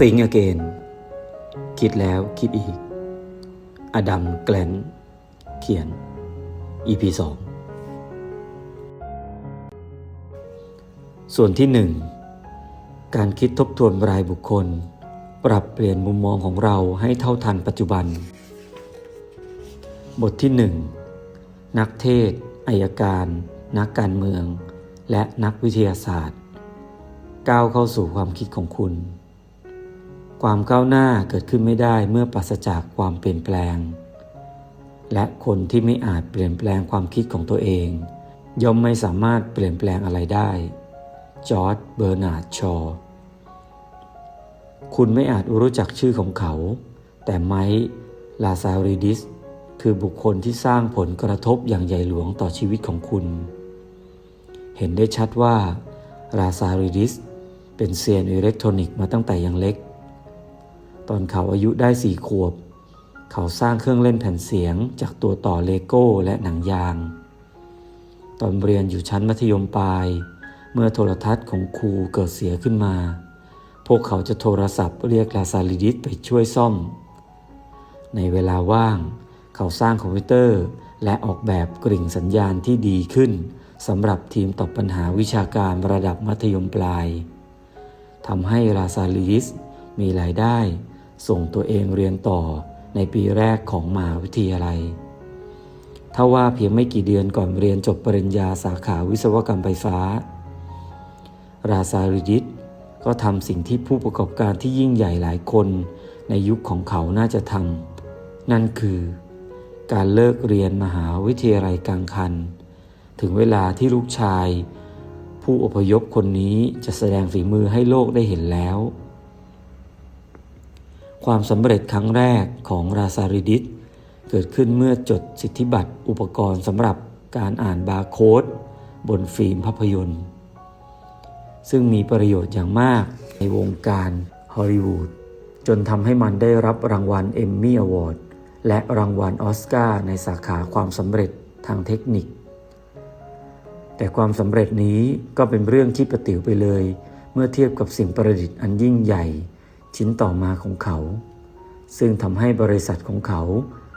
สิงอเกนคิดแล้วคิดอีก อดัมแกลนเขียน EP 2 ส่วนที่หนึ่งการคิดทบทวนรายบุคคล ปรับเปลี่ยนมุมมองของเราให้เท่าทันปัจจุบัน บทที่หนึ่งนักเทศอายการ นักการเมือง และนักวิทยาศาสตร์ ก้าวเข้าสู่ความคิดของคุณ ความก้าวหน้าเกิดขึ้นไม่ได้เมื่อปราศจากความเปลี่ยนแปลง และคนที่ไม่อาจเปลี่ยนแปลงความคิดของตัวเอง ย่อมไม่สามารถเปลี่ยนแปลงอะไรได้ จอร์ดเบอร์นาร์ดชอคุณไม่อาจรู้จักชื่อของเขา แต่ไมค์ลาซาริดิสคือบุคคลที่สร้างผลกระทบอย่างใหญ่หลวงต่อชีวิตของคุณ เห็นได้ชัดว่าลาซาริดิสเป็นเซียนอิเล็กทรอนิกส์มาตั้งแต่ยังเล็ก ตอนเขาอายุได้สี่ขวบ เขาสร้างเครื่องเล่นแผ่นเสียงจากตัวต่อเลโก้และหนังยาง ตอนเรียนอยู่ชั้นมัธยมปลาย เมื่อโทรทัศน์ของครูเกิดเสียขึ้นมา พวกเขาจะโทรศัพท์เรียกลาซาลิดิสไปช่วยซ่อม ในเวลาว่าง เขาสร้างคอมพิวเตอร์ และออกแบบกริ่งสัญญาณที่ดีขึ้นสำหรับทีมตอบปัญหาวิชาการระดับมัธยมปลายทำให้ลาซาลิดิสมีรายได้ ส่งตัวเองเรียนต่อในปีแรกของมหาวิทยาลัยถ้าว่าเพียงไม่กี่เดือนก่อนเรียนจบปริญญาสาขาวิศวกรรมไฟฟ้า ราซาลิดิสก็ทำสิ่งที่ผู้ประกอบการที่ยิ่งใหญ่หลายคนในยุคของเขาน่าจะทำนั่นคือ การเลิกเรียนมหาวิทยาลัยกลางคัน ถึงเวลาที่ลูกชาย ผู้อพยพคนนี้จะแสดงฝีมือให้โลกได้เห็นแล้ว ความสำเร็จครั้งแรกของราซาริดิสเกิดขึ้นเมื่อจดสิทธิบัตรอุปกรณ์สำหรับการอ่านบาร์โค้ดบนฟิล์มภาพยนตร์ ซึ่งมีประโยชน์อย่างมากในวงการฮอลลีวูดจนทำให้มันได้รับรางวัลเอมมี่อวอร์ดและรางวัลออสการ์ในสาขาความสำเร็จทางเทคนิค แต่ความสำเร็จนี้ก็เป็นเรื่องที่ประติ๋วไปเลย เมื่อเทียบกับสิ่งประดิษฐ์อันยิ่งใหญ่ ชิ้นต่อมาของเขา ซึ่งทำให้บริษัทของเขา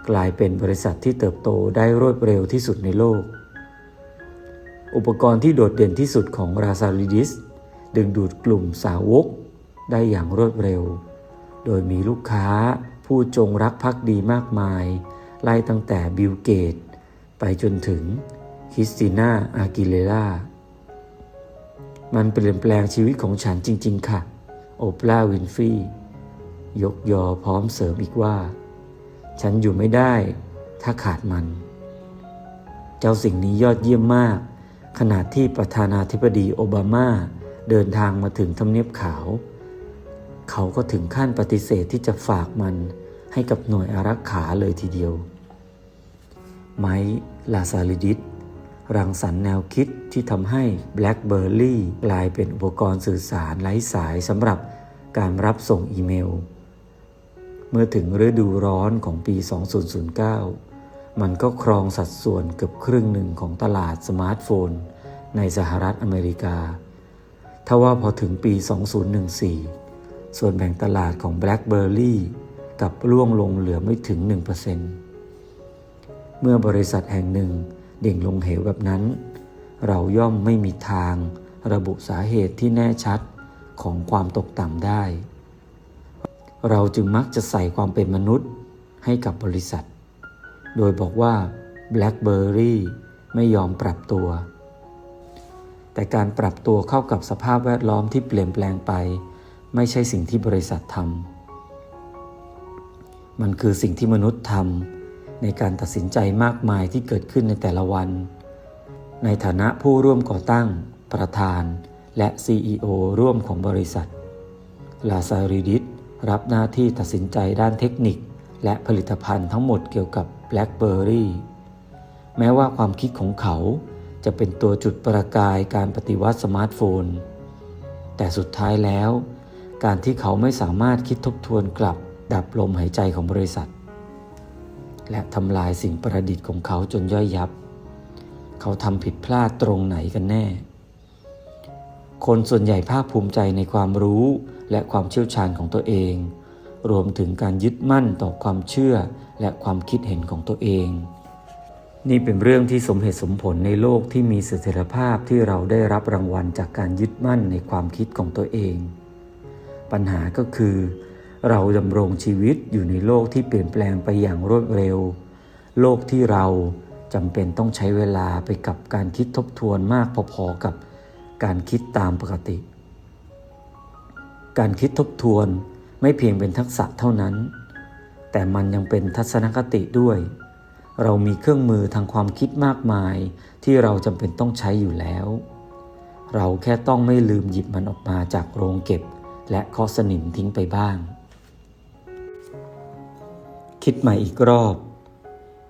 กลายเป็นบริษัทที่เติบโตได้รวดเร็วที่สุดในโลก อุปกรณ์ที่โดดเด่นที่สุดของราซาลิดิส ดึงดูดกลุ่มสาวก ได้อย่างรวดเร็ว โดยมีลูกค้าผู้จงรักภักดีมากมาย ไล่ตั้งแต่บิลเกต ไปจนถึงคริสติน่าอากิเลล่ามันเปลี่ยนแปลงชีวิตของฉันจริง ๆ ค่ะ โอปราวินฟรียกยอพร้อมเสริมอีกว่า ฉันอยู่ไม่ได้ถ้าขาดมัน เจ้าสิ่งนี้ยอดเยี่ยมมาก ขณะที่ประธานาธิบดีโอบามาเดินทางมาถึงทำเนียบขาว เขาก็ถึงขั้นปฏิเสธที่จะฝากมันให้กับหน่วยอารักขาเลยทีเดียว ไมค์ลาซาลิดิส รังสรรค์แนวคิดที่ทำให้ BlackBerry กลายเป็นอุปกรณ์สื่อสารไร้สายสำหรับการรับส่งอีเมล เมื่อถึงฤดูร้อนของปี 2009 มันก็ครองสัดส่วนเกือบครึ่งหนึ่งของตลาดสมาร์ทโฟน ในสหรัฐอเมริกา ทว่าพอถึงปี 2014 ส่วนแบ่งตลาดของ BlackBerry กับร่วงลงเหลือไม่ถึง 1%เมื่อบริษัทแห่งหนึ่ง ดิ่งลงเหวแบบนั้น เราย่อมไม่มีทาง ระบุสาเหตุที่แน่ชัดของความตกต่ำได้ เราจึงมักจะใส่ความเป็นมนุษย์ให้กับบริษัท โดยบอกว่า BlackBerry ไม่ยอมปรับตัว แต่การปรับตัวเข้ากับสภาพแวดล้อมที่เปลี่ยนแปลงไป ไม่ใช่สิ่งที่บริษัททำมันคือสิ่งที่มนุษย์ทำ ในการตัดสินใจมากมายที่เกิดขึ้นในแต่ละวัน ในฐานะผู้ร่วมก่อตั้ง ประธาน และ CEO ร่วมของบริษัท ลาซาริดิสรับหน้าที่ตัดสินใจด้านเทคนิค และผลิตภัณฑ์ทั้งหมดเกี่ยวกับ BlackBerry แม้ว่าความคิดของเขาจะเป็นตัวจุดประกายการปฏิวัติสมาร์ทโฟน แต่สุดท้ายแล้ว การที่เขาไม่สามารถคิดทบทวนกลับดับลมหายใจของบริษัท และทำลายสิ่งประดิษฐ์ของเขาจนย่อยยับ เขาทำผิดพลาดตรงไหนกันแน่ คนส่วนใหญ่ภาคภูมิใจในความรู้และความเชี่ยวชาญของตัวเอง รวมถึงการยึดมั่นต่อความเชื่อและความคิดเห็นของตัวเอง นี่เป็นเรื่องที่สมเหตุสมผลในโลกที่มีเสถียรภาพที่เราได้รับรางวัลจากการยึดมั่นในความคิดของตัวเอง ปัญหาก็คือ เราดำรงชีวิตอยู่ในโลกที่เปลี่ยนแปลงไปอย่างรวดเร็ว โลกที่เราจำเป็นต้องใช้เวลาไปกับการคิดทบทวนมากพอๆกับการคิดตามปกติ การคิดทบทวนไม่เพียงเป็นทักษะเท่านั้น แต่มันยังเป็นทัศนคติด้วย เรามีเครื่องมือทางความคิดมากมายที่เราจำเป็นต้องใช้อยู่แล้ว เราแค่ต้องไม่ลืมหยิบมันออกมาจากโรงเก็บ และเคาะสนิมทิ้งไปบ้าง คิดใหม่อีกรอบ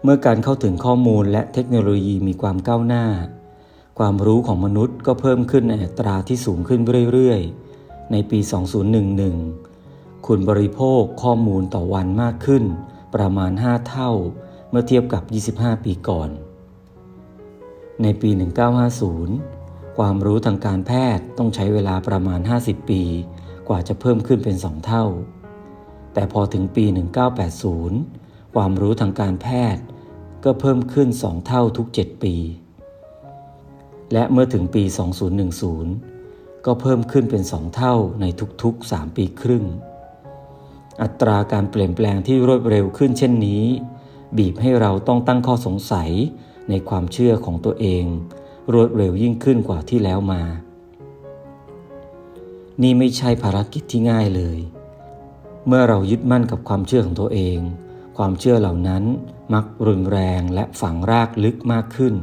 เมื่อการเข้าถึงข้อมูลและเทคโนโลยีมีความก้าวหน้า ความรู้ของมนุษย์ก็เพิ่มขึ้นในอัตราที่สูงขึ้นเรื่อยๆ ในปี 2011 คุณบริโภคข้อมูลต่อวันมากขึ้น ประมาณ 5 เท่า เมื่อเทียบกับ 25 ปีก่อน ในปี 1950 ความรู้ทางการแพทย์ต้องใช้เวลาประมาณ 50 ปี กว่าจะเพิ่มขึ้นเป็น 2 เท่า แต่พอถึงปี 1980 ความรู้ทางการแพทย์ ก็เพิ่มขึ้น 2 เท่าทุก 7 ปี และเมื่อถึงปี 2010 ก็เพิ่มขึ้นเป็น 2 เท่าในทุกๆ 3 ปีครึ่ง อัตราการเปลี่ยนแปลงที่รวดเร็วขึ้นเช่นนี้ บีบให้เราต้องตั้งข้อสงสัยในความเชื่อของตัวเอง รวดเร็วยิ่งขึ้นกว่าที่แล้วมา นี่ไม่ใช่ภารกิจที่ง่ายเลย เมื่อเรายึดมั่นกับความเชื่อของตัวเอง ความเชื่อเหล่านั้นมักรุนแรงและฝังรากลึกมากขึ้น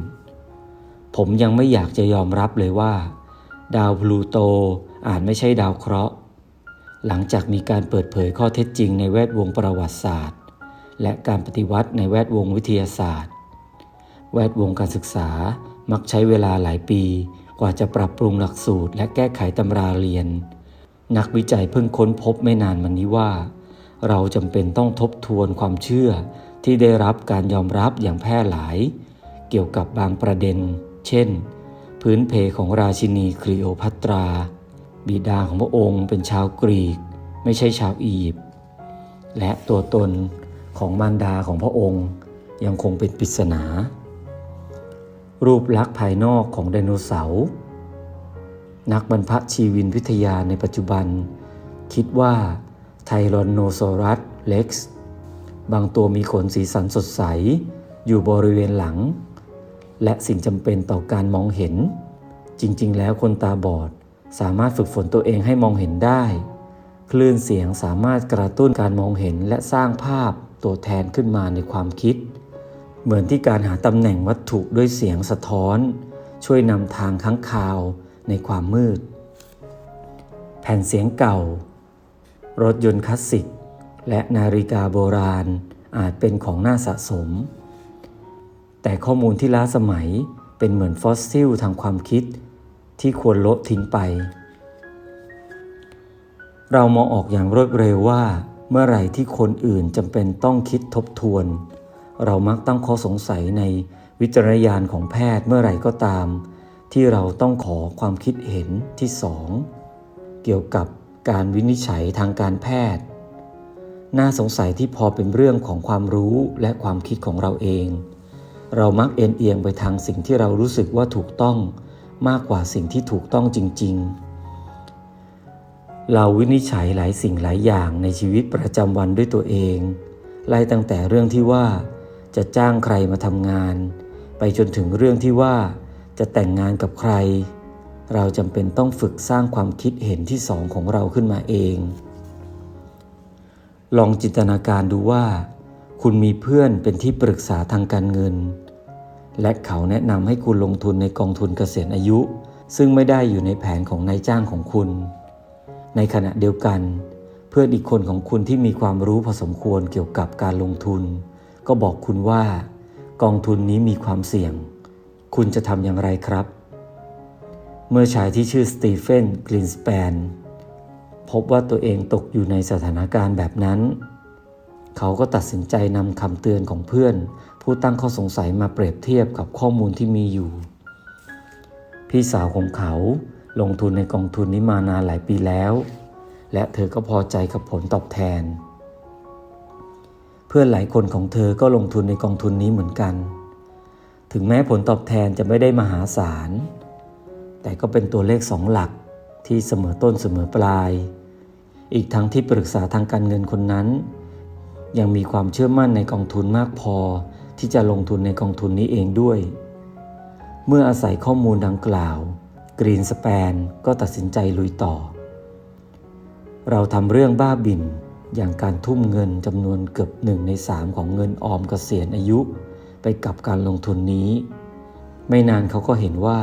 ผมยังไม่อยากจะยอมรับเลยว่า ดาวพลูโตอาจไม่ใช่ดาวเคราะห์ หลังจากมีการเปิดเผยข้อเท็จจริงในแวดวงประวัติศาสตร์ และการปฏิวัติในแวดวงวิทยาศาสตร์ แวดวงการศึกษามักใช้เวลาหลายปี กว่าจะปรับปรุงหลักสูตร และแก้ไขตำราเรียน นักวิจัยเพิ่งค้นพบไม่นานมานี้ว่า เราจำเป็นต้องทบทวนความเชื่อที่ได้รับการยอมรับอย่างแพร่หลาย เกี่ยวกับบางประเด็น เช่น พื้นเพของราชินีคลีโอพัตรา บิดาของพระองค์เป็นชาวกรีก ไม่ใช่ชาวอียิปต์และตัวตนของมารดาของพระองค์ยังคงเป็นปริศนา รูปลักษณ์ภายนอกของไดโนเสาร์ นักบรรพชีวินวิทยาในปัจจุบัน คิดว่าไทรอนโนซอรัสเล็กซ์บางตัวมีขนสีสันสดใส อยู่บริเวณหลัง และสิ่งจำเป็นต่อการมองเห็น จริงๆ แล้วคนตาบอดสามารถฝึกฝนตัวเองให้มองเห็นได้ คลื่นเสียงสามารถกระตุ้นการมองเห็นและสร้างภาพตัวแทนขึ้นมาในความคิด เหมือนที่การหาตำแหน่งวัตถุด้วยเสียงสะท้อน ช่วยนำทางข้างคาว ในความมืด แผ่นเสียงเก่า รถยนต์คลาสสิก และนาฬิกาโบราณอาจเป็นของน่าสะสม แต่ข้อมูลที่ล้าสมัยเป็นเหมือนฟอสซิลทางความคิดที่ควรลดทิ้งไป เรามองออกอย่างรวดเร็วว่า เมื่อไหร่ที่คนอื่นจำเป็นต้องคิดทบทวน เรามักตั้งข้อสงสัยในวิจารณญาณของแพทย์เมื่อไหร่ก็ตาม ที่เราต้องขอความคิดเห็นที่สองเกี่ยวกับการวินิจฉัยทางการแพทย์ น่าสงสัยที่พอเป็นเรื่องของความรู้และความคิดของเราเอง เรามักเอ็นเอียงไปทางสิ่งที่เรารู้สึกว่าถูกต้องมากกว่าสิ่งที่ถูกต้องจริง ๆเราวินิจฉัยหลายสิ่งหลายอย่างในชีวิตประจำวันด้วยตัวเอง ไล่ตั้งแต่เรื่องที่ว่า จะจ้างใครมาทำงาน ไปจนถึงเรื่องที่ว่า จะแต่งงานกับใคร เราจำเป็นต้องฝึกสร้างความคิดเห็นที่สองของเราขึ้นมาเอง ลองจินตนาการดูว่า คุณมีเพื่อนเป็นที่ปรึกษาทางการเงิน และเขาแนะนำให้คุณลงทุนในกองทุนเกษียณอายุ ซึ่งไม่ได้อยู่ในแผนของนายจ้างของคุณ ในขณะเดียวกัน เพื่อนอีกคนของคุณที่มีความรู้พอสมควรเกี่ยวกับการลงทุน ก็บอกคุณว่ากองทุนนี้มีความเสี่ยง คุณจะทำอย่างไรครับ เมื่อชายที่ชื่อสตีเฟนกลินสแปนพบว่าตัวเองตกอยู่ในสถานการณ์แบบนั้น เขาก็ตัดสินใจนำคำเตือนของเพื่อน ผู้ตั้งข้อสงสัยมาเปรียบเทียบกับข้อมูลที่มีอยู่ พี่สาวของเขาลงทุนในกองทุนนี้มานานหลายปีแล้ว และเธอก็พอใจกับผลตอบแทน เพื่อนหลายคนของเธอก็ลงทุนในกองทุนนี้เหมือนกัน ถึงแม้ผลตอบแทนจะไม่ได้มหาศาล แต่ก็เป็นตัวเลขสองหลักที่เสมอต้นเสมอปลาย อีกทั้งที่ปรึกษาทางการเงินคนนั้น ยังมีความเชื่อมั่นในกองทุนมากพอที่จะลงทุนในกองทุนนี้เองด้วย เมื่ออาศัยข้อมูลดังกล่าวกรีนส p ปนก็ตัดสินใจลุยต่อ เราทำเรื่องบ้าบินอย่างการทุ่มเงินจำนวนเกือบหนึ่งในสามของเงินออมเกษียณอายุ ไปกับการลงทุนนี้ ไม่นานเขาก็เห็นว่า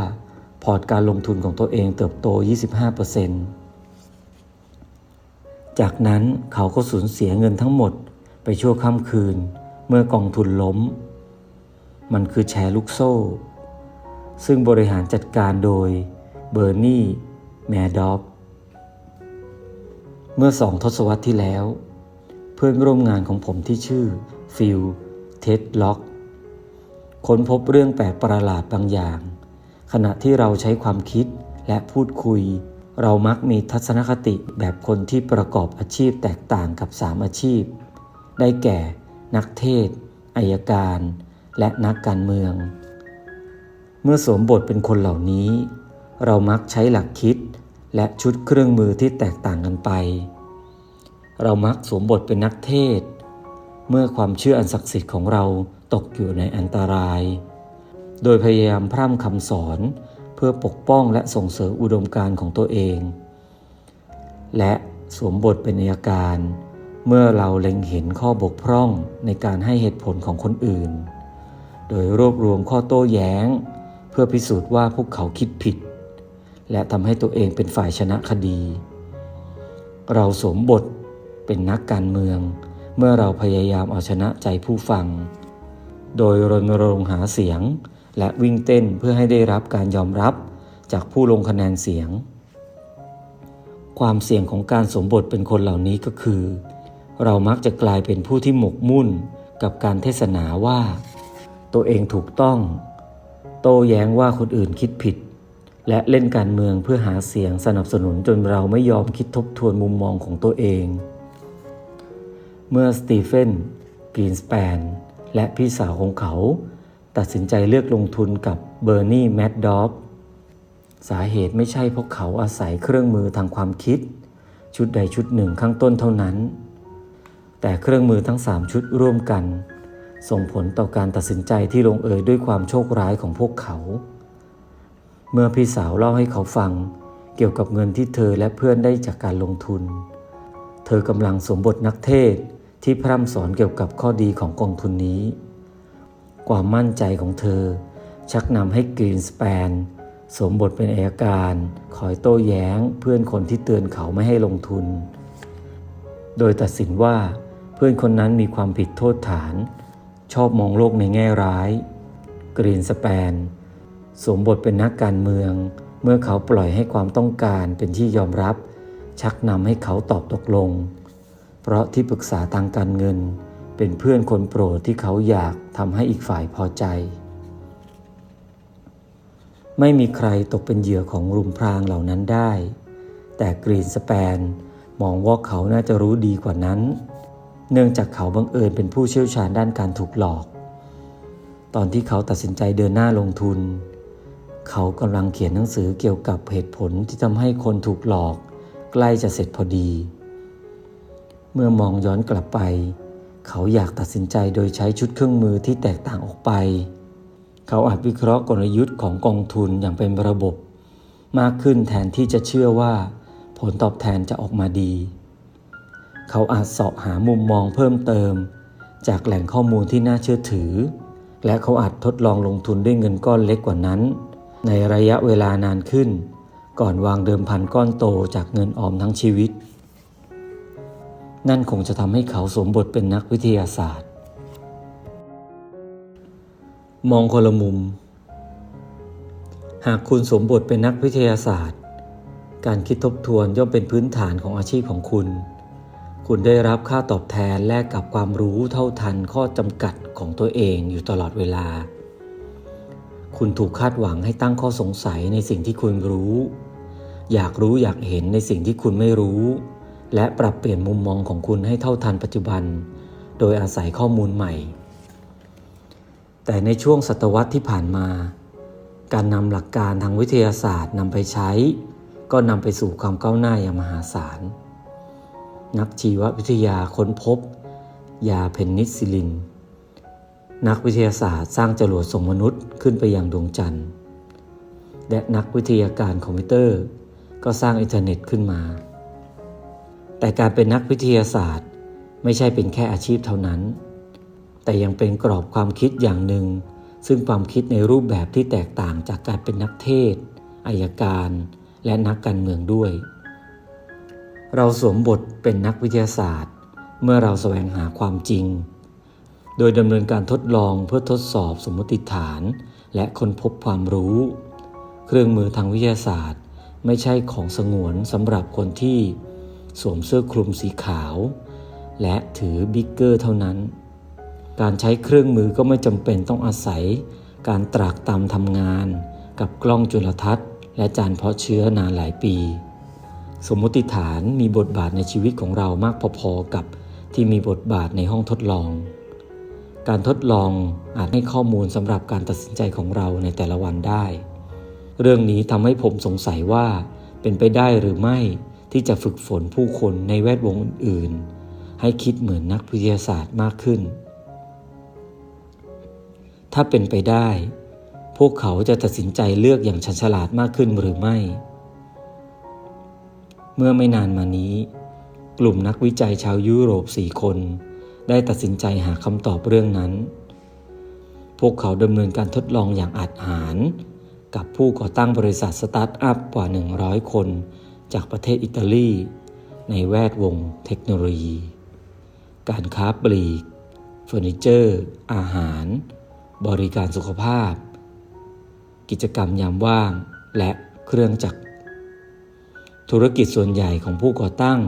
พอร์ตการลงทุนของตัวเองเติบโต 25%จากนั้นเขาก็สูญเสียเงินทั้งหมดไปชั่วค่ำคืน เมื่อกองทุนล้ม มันคือแชร์ลูกโซ่ ซึ่งบริหารจัดการโดยเบอร์นี่ แมดอฟเมื่อสองทศวรรษที่แล้ว เพื่อนร่วมงานของผมที่ชื่อ ฟิล เท็ดล็อก ค้นพบเรื่องแปลกประหลาดบางอย่าง ขณะที่เราใช้ความคิดและพูดคุย เรามักมีทัศนคติแบบคนที่ประกอบอาชีพแตกต่างกับสามอาชีพ ได้แก่ นักเทศอายการ และนักการเมือง เมื่อสวมบทเป็นคนเหล่านี้ เรามักใช้หลักคิดและชุดเครื่องมือที่แตกต่างกันไป เรามักสวมบทเป็นนักเทศ เมื่อความเชื่ออันศักดิ์สิทธิ์ของเรา ตกอยู่ในอันตราย โดยพยายามพร่ำคำสอนเพื่อปกป้องและส่งเสริมอุดมการณ์ของตัวเอง และสวมบทเป็นอัยการ เมื่อเราเล็งเห็นข้อบกพร่องในการให้เหตุผลของคนอื่น โดยรวบรวมข้อโต้แย้ง เพื่อพิสูจน์ว่าพวกเขาคิดผิด และทำให้ตัวเองเป็นฝ่ายชนะคดี เราสวมบทเป็นนักการเมือง เมื่อเราพยายามเอาชนะใจผู้ฟัง โดยรณรงค์หาเสียง และวิ่งเต้นเพื่อให้ได้รับการยอมรับจากผู้ลงคะแนนเสียง ความเสี่ยงของการสมบทเป็นคนเหล่านี้ก็คือ เรามักจะกลายเป็นผู้ที่หมกมุ่นกับการเทศนาว่า ตัวเองถูกต้อง โต้แย้งว่าคนอื่นคิดผิด และเล่นการเมืองเพื่อหาเสียงสนับสนุนจนเราไม่ยอมคิดทบทวนมุมมองของตัวเอง เมื่อสตีเฟนกรีนส p ปน และพี่สาวของเขา ตัดสินใจเลือกลงทุนกับเบอร์นีแมดดอฟสาเหตุไม่ใช่เพราะเขาอาศัยเครื่องมือทางความคิด ชุดใดชุดหนึ่งข้างต้นเท่านั้น แต่เครื่องมือทั้งสามชุดร่วมกัน ส่งผลต่อการตัดสินใจที่ลงเอยด้วยความโชคร้ายของพวกเขา เมื่อพี่สาวเล่าให้เขาฟังเกี่ยวกับเงินที่เธอและเพื่อนได้จากการลงทุน เธอกำลังสมบทนักเทศ ที่พร่ำสอนเกี่ยวกับข้อดีของกองทุนนี้ ความมั่นใจของเธอ ชักนำให้กรีนส p ปนสวมบทเป็นอายการ คอยโต้แย้งเพื่อนคนที่เตือนเขาไม่ให้ลงทุน โดยตัดสินว่าเพื่อนคนนั้นมีความผิดโทษฐาน ชอบมองโลกในแง่ร้าย กรีนส p ปนสวมบทเป็นนักการเมือง เมื่อเขาปล่อยให้ความต้องการเป็นที่ยอมรับ ชักนำให้เขาตอบตกลง เพราะที่ปรึกษาทางการเงิน เป็นเพื่อนคนโปรดที่เขาอยากทำให้อีกฝ่ายพอใจ ไม่มีใครตกเป็นเหยื่อของรุมพรางเหล่านั้นได้ แต่กรีนส p ปนมองว่าเขาน่าจะรู้ดีกว่านั้น เนื่องจากเขาบังเอิญเป็นผู้เชี่ยวชาญด้านการถูกหลอก ตอนที่เขาตัดสินใจเดินหน้าลงทุน เขากำลังเขียนหนังสือเกี่ยวกับเหตุผลที่ทำให้คนถูกหลอก ใกล้จะเสร็จพอดี เมื่อมองย้อนกลับไป เขาอยากตัดสินใจโดยใช้ชุดเครื่องมือที่แตกต่างออกไป เขาอาจวิเคราะห์กลยุทธ์ของกองทุนอย่างเป็นระบบ มากขึ้นแทนที่จะเชื่อว่า ผลตอบแทนจะออกมาดี เขาอาจเสาะหามุมมองเพิ่มเติม จากแหล่งข้อมูลที่น่าเชื่อถือ และเขาอาจทดลองลงทุนด้วยเงินก้อนเล็กกว่านั้น ในระยะเวลานานขึ้น ก่อนวางเดิมพันก้อนโตจากเงินออมทั้งชีวิต นั่นคงจะทำให้เขาสมบทเป็นนักวิทยาศาสตร์ มองคนละมุม หากคุณสมบทเป็นนักวิทยาศาสตร์ การคิดทบทวนย่อมเป็นพื้นฐานของอาชีพของคุณ คุณได้รับค่าตอบแทนแลกกับความรู้เท่าทันข้อจำกัดของตัวเองอยู่ตลอดเวลา คุณถูกคาดหวังให้ตั้งข้อสงสัยในสิ่งที่คุณรู้ อยากรู้อยากเห็นในสิ่งที่คุณไม่รู้ และปรับเปลี่ยนมุมมองของคุณให้เท่าทันปัจจุบัน โดยอาศัยข้อมูลใหม่ แต่ในช่วงศตวรรษที่ผ่านมา การนำหลักการทางวิทยาศาสตร์นำไปใช้ ก็นำไปสู่ความก้าวหน้าอย่างมหาศาล นักชีววิทยาค้นพบ ยาเพนนิซิลิน นักวิทยาศาสตร์สร้างจรวดส่งมนุษย์ขึ้นไปยังดวงจันทร์ และนักวิทยาการคอมพิวเตอร์ ก็สร้างอินเทอร์เน็ตขึ้นมา แต่การเป็นนักวิทยาศาสตร์ ไม่ใช่เป็นแค่อาชีพเท่านั้น แต่ยังเป็นกรอบความคิดอย่างหนึ่ง ซึ่งความคิดในรูปแบบที่แตกต่างจากการเป็นนักเทศอายการ และนักการเมืองด้วย เราสวมบทเป็นนักวิทยาศาสตร์ เมื่อเราแสวงหาความจริง โดยดำเนินการทดลองเพื่อทดสอบสมมติฐาน และค้นพบความรู้ เครื่องมือทางวิทยาศาสตร์ ไม่ใช่ของสงวนสำหรับคนที่ สวมเสื้อคลุมสีขาว และถือบิ๊กเกอร์เท่านั้น การใช้เครื่องมือก็ไม่จำเป็นต้องอาศัย การตรากตามทำงาน กับกล้องจุลทรรศน์ และจานเพาะเชื้อนานหลายปี สมมติฐานมีบทบาทในชีวิตของเรามากพอๆกับที่มีบทบาทในห้องทดลอง การทดลองอาจให้ข้อมูลสำหรับการตัดสินใจของเราในแต่ละวันได้ เรื่องนี้ทำให้ผมสงสัยว่าเป็นไปได้หรือไม่ ที่จะฝึกฝนผู้คนในแวดวงอื่นๆ ให้คิดเหมือนนักวิทยาศาสตร์มากขึ้น ถ้าเป็นไปได้ พวกเขาจะตัดสินใจเลือกอย่างชันฉลาดมากขึ้นหรือไม่ เมื่อไม่นานมานี้ กลุ่มนักวิจัยชาวยุโรปสี่คน ได้ตัดสินใจหาคำตอบเรื่องนั้น พวกเขาดำเนินการทดลองอย่างอาจหาร กับผู้ก่อตั้งบริษัทสตาร์ทอัพกว่า 100 คน จากประเทศอิตาลี ในแวดวงเทคโนโลยี การค้าปลีกเฟอร์นิเจอร์ อาหาร บริการสุขภาพ กิจกรรมยามว่าง และเครื่องจักร ธุรกิจส่วนใหญ่ของผู้ก่อตั้ง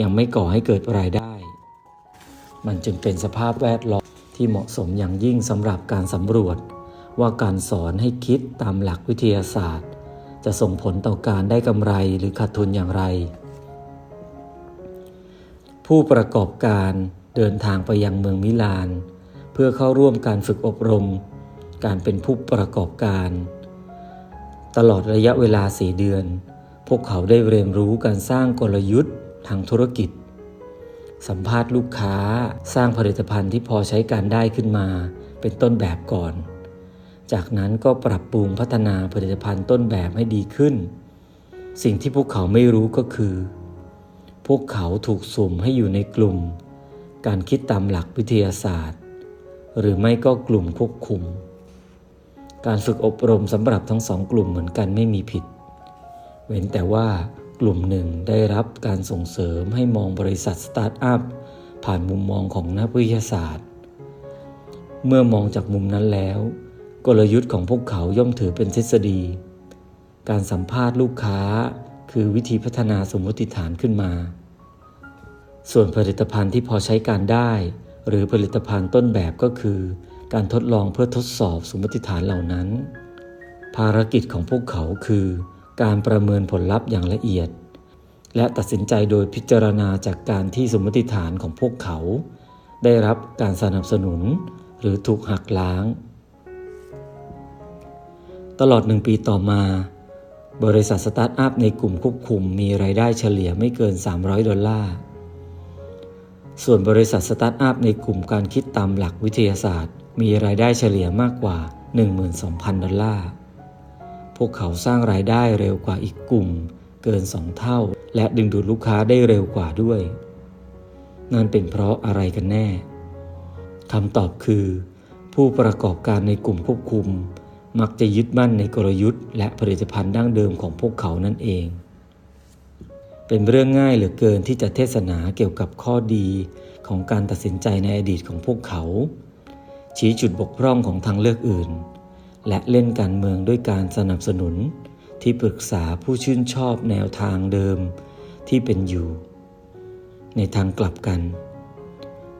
ยังไม่ก่อให้เกิดรายได้ มันจึงเป็นสภาพแวดล้อมที่เหมาะสมอย่างยิ่งสำหรับการสำรวจว่าการสอนให้คิดตามหลักวิทยาศาสตร์ จะส่งผลต่อการได้กำไรหรือขาดทุนอย่างไร ผู้ประกอบการเดินทางไปยังเมืองมิลาน เพื่อเข้าร่วมการฝึกอบรม การเป็นผู้ประกอบการ ตลอดระยะเวลาสี่เดือน พวกเขาได้เรียนรู้การสร้างกลยุทธ์ทางธุรกิจ สัมภาษณ์ลูกค้าสร้างผลิตภัณฑ์ที่พอใช้การได้ขึ้นมา เป็นต้นแบบก่อน จากนั้นก็ปรับปรุงพัฒนาผลิตภัณฑ์ต้นแบบให้ดีขึ้น สิ่งที่พวกเขาไม่รู้ก็คือ พวกเขาถูกสุ่มให้อยู่ในกลุ่ม การคิดตามหลักวิทยาศาสตร์ หรือไม่ก็กลุ่มควบคุม การฝึกอบรมสำหรับทั้งสองกลุ่มเหมือนกันไม่มีผิด เว้นแต่ว่ากลุ่มหนึ่งได้รับการส่งเสริมให้มองบริษัทสตาร์ทอัพผ่านมุมมองของนักวิทยาศาสตร์ เมื่อมองจากมุมนั้นแล้ว กลยุทธ์ของพวกเขาย่อมถือเป็นทฤษฎี การสัมภาษณ์ลูกค้าคือวิธีพัฒนาสมมติฐานขึ้นมา ส่วนผลิตภัณฑ์ที่พอใช้การได้ หรือผลิตภัณฑ์ต้นแบบก็คือ การทดลองเพื่อทดสอบสมมติฐานเหล่านั้น ภารกิจของพวกเขาคือ การประเมินผลลัพธ์อย่างละเอียด และตัดสินใจโดยพิจารณาจากการที่สมมติฐานของพวกเขา ได้รับการสนับสนุนหรือถูกหักล้าง ตลอดหนึ่งปีต่อมา บริษัทสตาร์ทอัพในกลุ่มควบคุมมีรายได้เฉลี่ยไม่เกิน 300 ดอลลาร์ ส่วนบริษัทสตาร์ทอัพในกลุ่มการคิดตามหลักวิทยาศาสตร์ มีรายได้เฉลี่ยมากกว่า 12,000 ดอลลาร์ พวกเขาสร้างรายได้เร็วกว่าอีกกลุ่ม เกินสองเท่า และดึงดูดลูกค้าได้เร็วกว่าด้วย นั่นเป็นเพราะอะไรกันแน่คำตอบคือ ผู้ประกอบการในกลุ่มควบคุม มักจะยึดมั่นในกลยุทธ์ และผลิตภัณฑ์ดั้งเดิมของพวกเขานั่นเอง เป็นเรื่องง่ายเหลือเกินที่จะเทศนาเกี่ยวกับข้อดีของการตัดสินใจในอดีตของพวกเขา ชี้จุดบกพร่องของทางเลือกอื่น และเล่นการเมืองด้วยการสนับสนุน ที่ปรึกษาผู้ชื่นชอบแนวทางเดิมที่เป็นอยู่ ในทางกลับกัน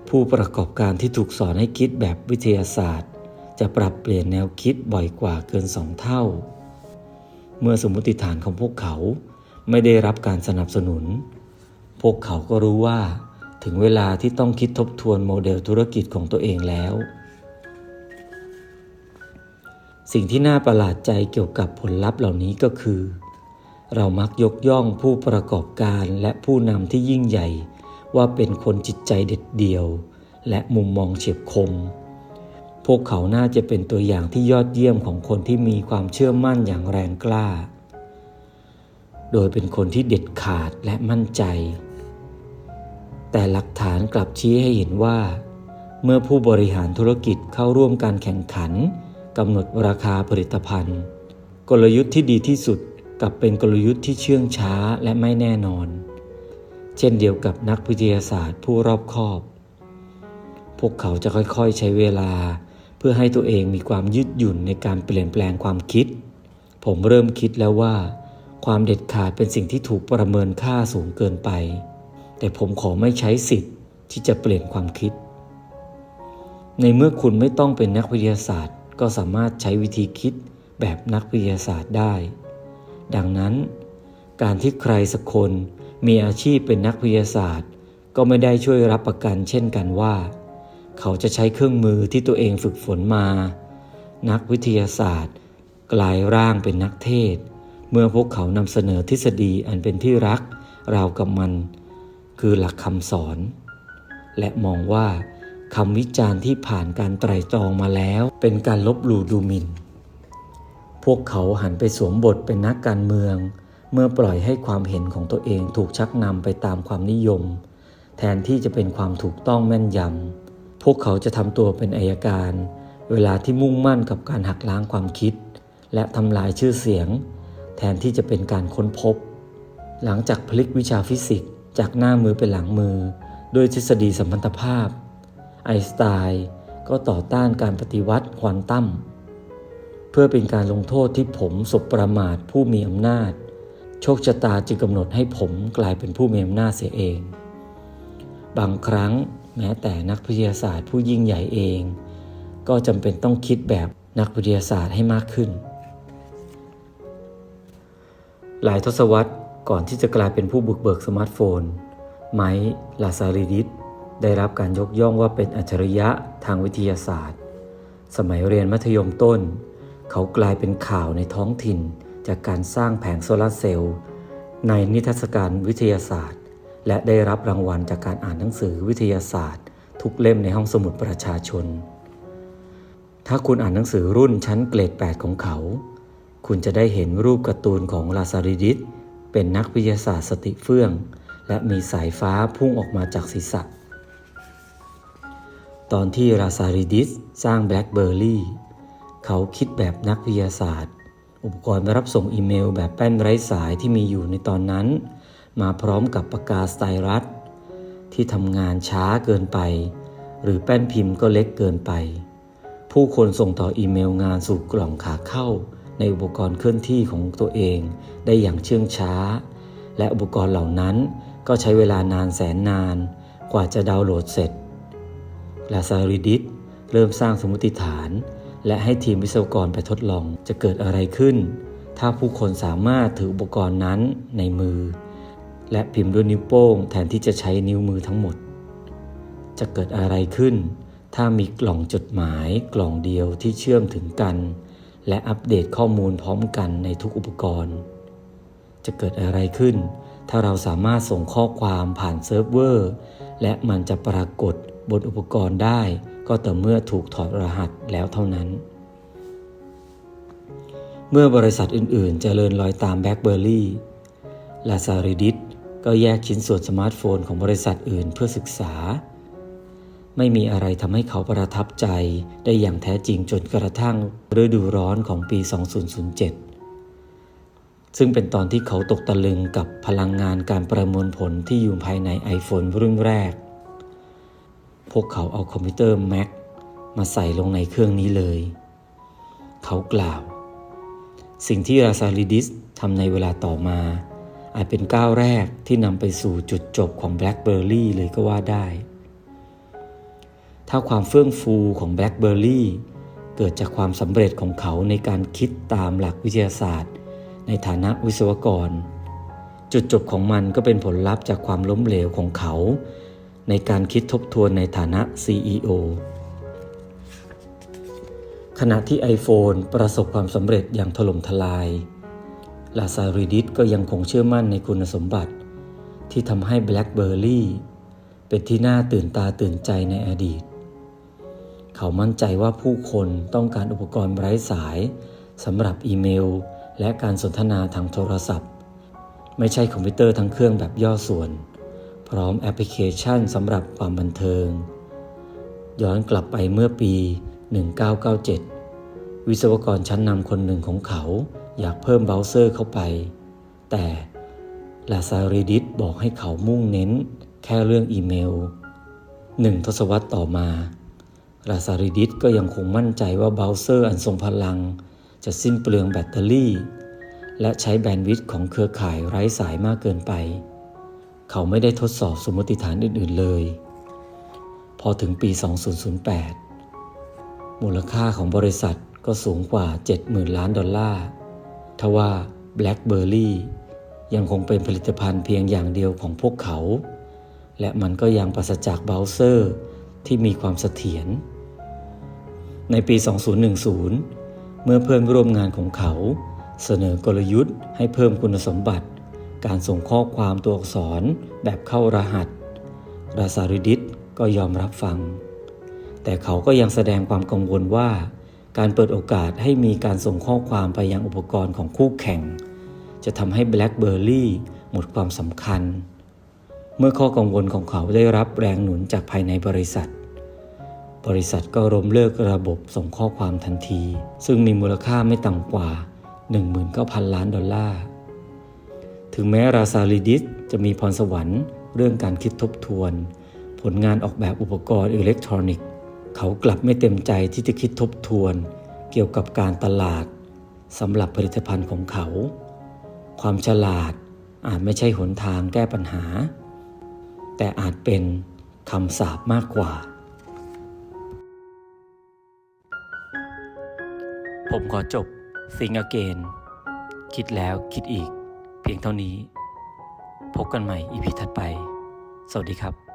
ผู้ประกอบการที่ถูกสอนให้คิดแบบวิทยาศาสตร์ จะปรับเปลี่ยนแนวคิดบ่อยกว่าเกินสองเท่า เมื่อสมมติฐานของพวกเขาไม่ได้รับการสนับสนุน พวกเขาก็รู้ว่า ถึงเวลาที่ต้องคิดทบทวนโมเดลธุรกิจของตัวเองแล้ว สิ่งที่น่าประหลาดใจเกี่ยวกับผลลัพธ์เหล่านี้ก็คือ เรามักยกย่องผู้ประกอบการและผู้นำที่ยิ่งใหญ่ ว่าเป็นคนจิตใจเด็ดเดี่ยว และมุมมองเฉียบคม พวกเขาน่าจะเป็นตัวอย่างที่ยอดเยี่ยมของคนที่มีความเชื่อมั่นอย่างแรงกล้า โดยเป็นคนที่เด็ดขาดและมั่นใจ แต่หลักฐานกลับชี้ให้เห็นว่า เมื่อผู้บริหารธุรกิจเข้าร่วมการแข่งขันกำหนดราคาผลิตภัณฑ์ กลยุทธ์ที่ดีที่สุดกลับเป็นกลยุทธ์ที่เชื่องช้าและไม่แน่นอน เช่นเดียวกับนักวิทยาศาสตร์ผู้รอบคอบ พวกเขาจะค่อยๆใช้เวลา เพื่อให้ตัวเองมีความยืดหยุ่นในการเปลี่ยนแปลงความคิด ผมเริ่มคิดแล้วว่า ความเด็ดขาดเป็นสิ่งที่ถูกประเมินค่าสูงเกินไป แต่ผมขอไม่ใช้สิทธิ์ที่จะเปลี่ยนความคิด ในเมื่อคุณไม่ต้องเป็นนักวิทยาศาสตร์ ก็สามารถใช้วิธีคิดแบบนักวิทยาศาสตร์ได้ ดังนั้น การที่ใครสักคนมีอาชีพเป็นนักวิทยาศาสตร์ ก็ไม่ได้ช่วยรับประกันเช่นกันว่า เขาจะใช้เครื่องมือที่ตัวเองฝึกฝนมา นักวิทยาศาสตร์ กลายร่างเป็นนักเทศ เมื่อพวกเขานำเสนอทฤษฎีอันเป็นที่รักราวกับมัน คือหลักคำสอน และมองว่าคำวิจารณ์ที่ผ่านการไตร่ตรองมาแล้ว เป็นการลบหลู่ดูหมิ่น พวกเขาหันไปสวมบทเป็นนักการเมือง เมื่อปล่อยให้ความเห็นของตัวเองถูกชักนำไปตามความนิยม แทนที่จะเป็นความถูกต้องแม่นยำ พวกเขาจะทำตัวเป็นอายการ เวลาที่มุ่งมั่นกับการหักล้างความคิด และทำลายชื่อเสียง แทนที่จะเป็นการค้นพบ หลังจากพลิกวิชาฟิสิกส์จากหน้ามือเป็นหลังมือด้วยทฤษฎีสัมพันธภาพ ไอน์สไตน์ก็ต่อต้านการปฏิวัติควอนตัมเพื่อเป็นการลงโทษที่ผมสบประมาทผู้มีอำนาจ โชคชะตาจึงกำหนดให้ผมกลายเป็นผู้มีอำนาจเสียเอง บางครั้ง แม้แต่นักวิทยาศาสตร์ผู้ยิ่งใหญ่เอง ก็จำเป็นต้องคิดแบบนักวิทยาศาสตร์ให้มากขึ้น หลายทศวรรษก่อนที่จะกลายเป็นผู้บุกเบิกสมาร์ทโฟน ไมค์ลาซาริดิสได้รับการยกย่องว่าเป็นอัจฉริยะทางวิทยาศาสตร์ สมัยเรียนมัธยมต้น เขากลายเป็นข่าวในท้องถิ่นจากการสร้างแผงโซลาร์เซลล์ในนิทรรศการวิทยาศาสตร์ และได้รับรางวัลจากการอ่านหนังสือวิทยาศาสตร์ ทุกเล่มในห้องสมุดประชาชน ถ้าคุณอ่านหนังสือรุ่นชั้นเกรด 8 ของเขา คุณจะได้เห็นรูปการ์ตูนของลาซาริดิสเป็นนักวิทยาศาสตร์สติเฟื่อง และมีสายฟ้าพุ่งออกมาจากศีรษะ ตอนที่ราซาริดิสสร้างแบล็คเบอร์รี่เขาคิดแบบนักวิทยาศาสตร์ อุปกรณ์รับส่งอีเมลแบบแป้นไร้สายที่มีอยู่ในตอนนั้น มาพร้อมกับปากกาสไตรัสที่ทำงานช้าเกินไป หรือแป้นพิมพ์ก็เล็กเกินไป ผู้คนส่งต่ออีเมลงานสู่กล่องขาเข้า ในอุปกรณ์เคลื่อนที่ของตัวเองได้อย่างเชื่องช้า และอุปกรณ์เหล่านั้นก็ใช้เวลานานแสนนาน กว่าจะดาวน์โหลดเสร็จลาซาริดิสเริ่มสร้างสมมติฐาน และให้ทีมวิศวกรไปทดลองจะเกิดอะไรขึ้น ถ้าผู้คนสามารถถืออุปกรณ์นั้นในมือ และพิมพ์ด้วยนิ้วโป้งแทนที่จะใช้นิ้วมือทั้งหมด จะเกิดอะไรขึ้น ถ้ามีกล่องจดหมายกล่องเดียวที่เชื่อมถึงกัน และอัปเดตข้อมูลพร้อมกันในทุกอุปกรณ์ จะเกิดอะไรขึ้น ถ้าเราสามารถส่งข้อความผ่านเซิร์ฟเวอร์ และมันจะปรากฏบนอุปกรณ์ได้ ก็แต่เมื่อถูกถอดรหัสแล้วเท่านั้น เมื่อบริษัทอื่นๆจเจริญรอยตามแบล็คเบอร์รี่ลาซาริดิส ก็แยกชิ้นส่วนสมาร์ทโฟนของบริษัทอื่นเพื่อศึกษา ไม่มีอะไรทำให้เขาประทับใจได้อย่างแท้จริงจนกระทั่งฤดูร้อนของปี 2007 ซึ่งเป็นตอนที่เขาตกตะลึงกับพลังงานการประมวลผลที่อยู่ภายใน iPhone รุ่นแรก พวกเขาเอาคอมพิวเตอร์ Mac มาใส่ลงในเครื่องนี้เลย เขากล่าว สิ่งที่ราซาลิดิสทำในเวลาต่อมา อาจเป็นก้าวแรกที่นำไปสู่จุดจบของ BlackBerry เลยก็ว่าได้ ถ้าความเฟื่องฟูของ BlackBerry เกิดจากความสำเร็จของเขาในการคิดตามหลักวิทยาศาสตร์ ในฐานะวิศวกร จุดจบของมันก็เป็นผลลัพธ์จากความล้มเหลวของเขา ในการคิดทบทวนในฐานะ CEO ขณะที่ iPhone ประสบความสำเร็จอย่างถล่มทลาย ลาซาริดิสก็ยังคงเชื่อมั่นในคุณสมบัติ ที่ทำให้ BlackBerry เป็นที่น่าตื่นตาตื่นใจในอดีต เขามั่นใจว่าผู้คนต้องการอุปกรณ์ไร้สายสำหรับอีเมล และการสนทนาทางโทรศัพท์ ไม่ใช่คอมพิวเตอร์ทั้งเครื่องแบบย่อส่วน พร้อมแอปพลิเคชันสำหรับความบันเทิง ย้อนกลับไปเมื่อปี 1997 วิศวกรชั้นนำคนหนึ่งของเขา อยากเพิ่มเบราว์เซอร์เข้าไป แต่ลาซาริดิสบอกให้เขามุ่งเน้นแค่เรื่องอีเมลหนึ่งทศวรรษต่อมาลาซาริดิสก็ยังคงมั่นใจว่าเบราว์เซอร์อันทรงพลัง จะสิ้นเปลืองแบตเตอรี่ และใช้แบนด์วิดต์ของเครือข่ายไร้สายมากเกินไป เขาไม่ได้ทดสอบสมมติฐานอื่น ๆเลย พอถึงปี 2008 มูลค่าของบริษัทก็สูงกว่า 70,000 ล้านดอลลาร์ ทว่า BlackBerry ยังคงเป็นผลิตภัณฑ์เพียงอย่างเดียวของพวกเขา และมันก็ยังปราศจากเบราว์เซอร์ที่มีความเสถียร ในปี 2010 เมื่อเพื่อนร่วมงานของเขา เสนอกลยุทธ์ให้เพิ่มคุณสมบัติ การส่งข้อความตัวอักษรแบบเข้ารหัส ราซาริดิสก็ยอมรับฟัง แต่เขาก็ยังแสดงความกังวลว่า การเปิดโอกาสให้มีการส่งข้อความไปยังอุปกรณ์ของคู่แข่ง จะทำให้ BlackBerry หมดความสำคัญ เมื่อข้อกังวลของเขาได้รับแรงหนุนจากภายในบริษัท บริษัทก็ล้มเลิกระบบส่งข้อความทันที ซึ่งมีมูลค่าไม่ต่ำกว่า 19,000 ล้านดอลลาร์ ถึงแม้ราซาลิดิสจะมีพรสวรรค์เรื่องการคิดทบทวน ผลงานออกแบบอุปกรณ์อิเล็กทรอนิกส์ เขากลับไม่เต็มใจที่จะคิดทบทวนเกี่ยวกับการตลาดสำหรับผลิตภัณฑ์ของเขา ความฉลาดอาจไม่ใช่หนทางแก้ปัญหา แต่อาจเป็นคำสาปมากกว่า ผมขอจบ Think Again คิดแล้วคิดอีก เพียงเท่านี้ พบกันใหม่ EP ถัดไป สวัสดีครับ